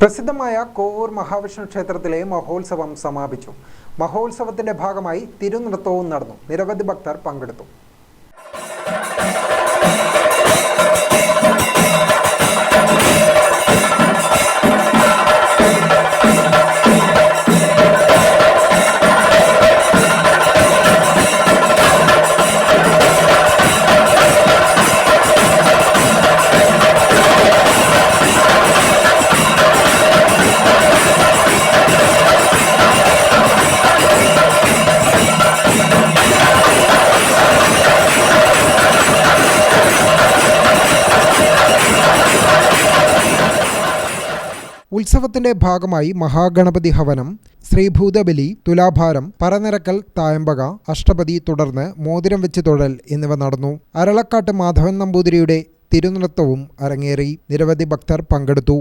പ്രസിദ്ധമായ കോവൂർ മഹാവിഷ്ണു ക്ഷേത്രത്തിലെ മഹോത്സവം സമാപിച്ചു. മഹോത്സവത്തിന്റെ ഭാഗമായി തിരുനൃത്തവും നടന്നു. നിരവധി ഭക്തർ പങ്കെടുത്തു. ഉത്സവത്തിന്റെ ഭാഗമായി മഹാഗണപതി ഹവനം ശ്രീഭൂതബലി തുലാഭാരം പറനിരക്കൽ തായമ്പക അഷ്ടപതി തുടർന്ന് മോതിരം വെച്ച് തൊഴൽ എന്നിവ നടന്നു. അരളക്കാട്ട് മാധവൻ നമ്പൂതിരിയുടെ തിരുനൃത്തവും അരങ്ങേറി. നിരവധി ഭക്തർ പങ്കെടുത്തു.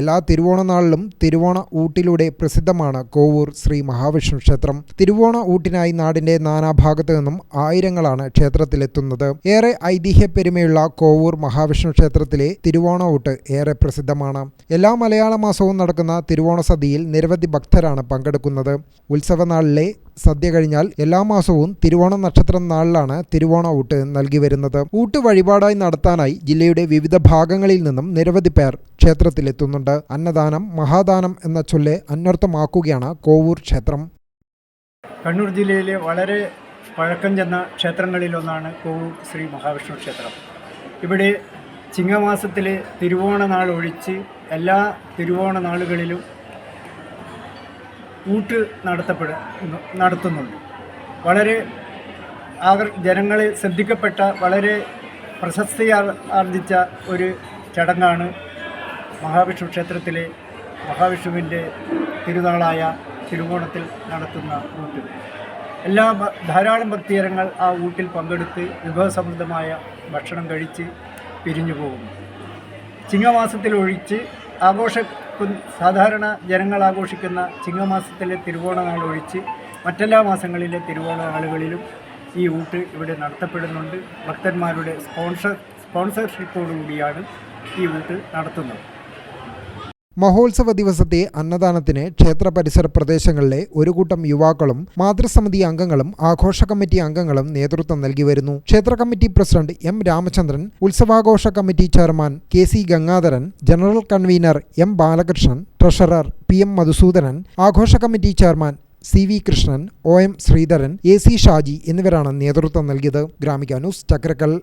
എല്ലാ തിരുവോണ നാളിലും തിരുവോണ ഊട്ടിലൂടെ പ്രസിദ്ധമാണ് കോവൂർ ശ്രീ മഹാവിഷ്ണു ക്ഷേത്രം. തിരുവോണ ഊട്ടിനായി നാടിന്റെ നാനാഭാഗത്തു നിന്നും ആയിരങ്ങളാണ് ക്ഷേത്രത്തിലെത്തുന്നത്. ഏറെ ഐതിഹ്യ പെരുമയുള്ള കോവൂർ മഹാവിഷ്ണു ക്ഷേത്രത്തിലെ തിരുവോണ ഊട്ട് ഏറെ പ്രസിദ്ധമാണ്. എല്ലാ മലയാള മാസവും നടക്കുന്ന തിരുവോണ സദ്യയിൽ നിരവധി ഭക്തരാണ് പങ്കെടുക്കുന്നത്. ഉത്സവനാളിലെ സദ്യ കഴിഞ്ഞാൽ എല്ലാ മാസവും തിരുവോണ നക്ഷത്രം നാളിലാണ് തിരുവോണ ഊട്ട് നൽകി വരുന്നത്. ഊട്ട് വഴിപാടായി നടത്താനായി ജില്ലയുടെ വിവിധ ഭാഗങ്ങളിൽ നിന്നും നിരവധി പേർ ക്ഷേത്രത്തിലെത്തുന്നുണ്ട്. അന്നദാനം മഹാദാനം എന്ന ചൊല്ല് അന്വർത്ഥമാക്കുകയാണ് കോവൂർ ക്ഷേത്രം. കണ്ണൂർ ജില്ലയിലെ വളരെ പഴക്കം ചെന്ന ക്ഷേത്രങ്ങളിലൊന്നാണ് കോവൂർ ശ്രീ മഹാവിഷ്ണു ക്ഷേത്രം. ഇവിടെ ചിങ്ങമാസത്തിലെ തിരുവോണ നാൾ ഒഴിച്ച് എല്ലാ തിരുവോണ നാളുകളിലും ഊട്ട് നടത്തപ്പെട നടത്തുന്നുണ്ട്. വളരെ ആകർ ജനങ്ങളെ ശ്രദ്ധിക്കപ്പെട്ട വളരെ പ്രശസ്തി ആർജിച്ച ഒരു ചടങ്ങാണ് മഹാവിഷ്ണു ക്ഷേത്രത്തിലെ മഹാവിഷ്ണുവിന്റെ തിരുനാളായ തിരുവോണത്തിൽ നടത്തുന്ന ഊട്ട്. എല്ലാ ധാരാളം ഭക്തജനങ്ങൾ ആ ഊട്ടിൽ പങ്കെടുത്ത് വിഭവസമൃദ്ധമായ ഭക്ഷണം കഴിച്ച് പിരിഞ്ഞു പോകുന്നു ചിങ്ങമാസത്തിൽ ഒഴിച്ച് ആഘോഷ സാധാരണ ജനങ്ങൾ ആഘോഷിക്കുന്ന ചിങ്ങമാസത്തിലെ തിരുവോണ നാൾ ഒഴിച്ച് മറ്റെല്ലാ മാസങ്ങളിലെ തിരുവോണ നാളുകളിലും ഈ ഊട്ട് ഇവിടെ നടത്തപ്പെടുന്നുണ്ട്. ഭക്തന്മാരുടെ സ്പോൺസർ സ്പോൺസർഷിപ്പോടുകൂടിയാണ് ഈ ഊട്ട് നടത്തുന്നത്. മഹോത്സവ ദിവസത്തെ അന്നദാനത്തിന് ക്ഷേത്ര പരിസര പ്രദേശങ്ങളിലെ ഒരു കൂട്ടം യുവാക്കളും മാതൃസമിതി അംഗങ്ങളും ആഘോഷ കമ്മിറ്റി അംഗങ്ങളും നേതൃത്വം നൽകി വരുന്നു. ക്ഷേത്ര committee president M Ramachandran ഉത്സവാഘോഷ committee chairman K C Gangadharan general convener M Balakrishnan treasurer P M Madhusoodanan ആഘോഷ committee chairman C V Krishnan O M Sreedharan A C Shaji എന്നിവരാണ് നേതൃത്വം നൽകിയത്. ഗ്രാമിക ന്യൂസ് ചക്രക്കൽ.